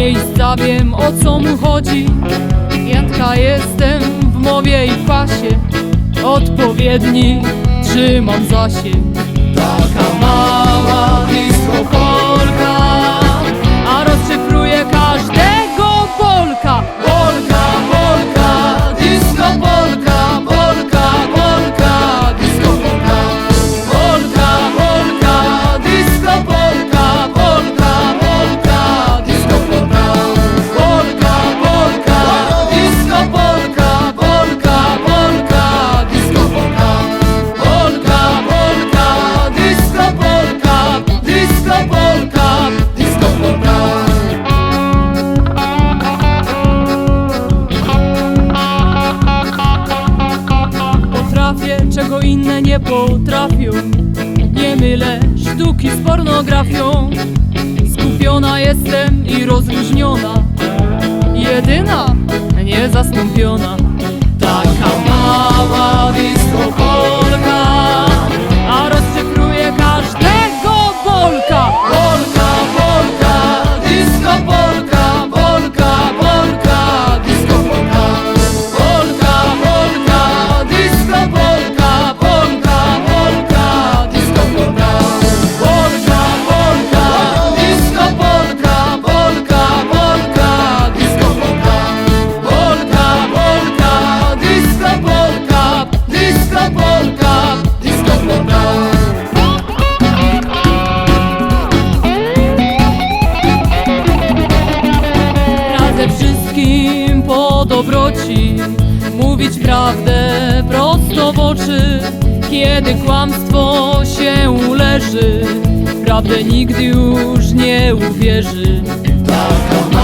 miejsca wiem o co mu chodzi. Piętka jestem w mowie i pasie Odpowiedni trzymam zasięg Taka mała nie potrafią. Nie mylę sztuki z pornografią. Skupiona jestem i rozluźniona. Jedyna, niezastąpiona dobroci Mówić prawdę prosto w oczy. Kiedy kłamstwo się uleży Prawdę nigdy już nie uwierzy. Taka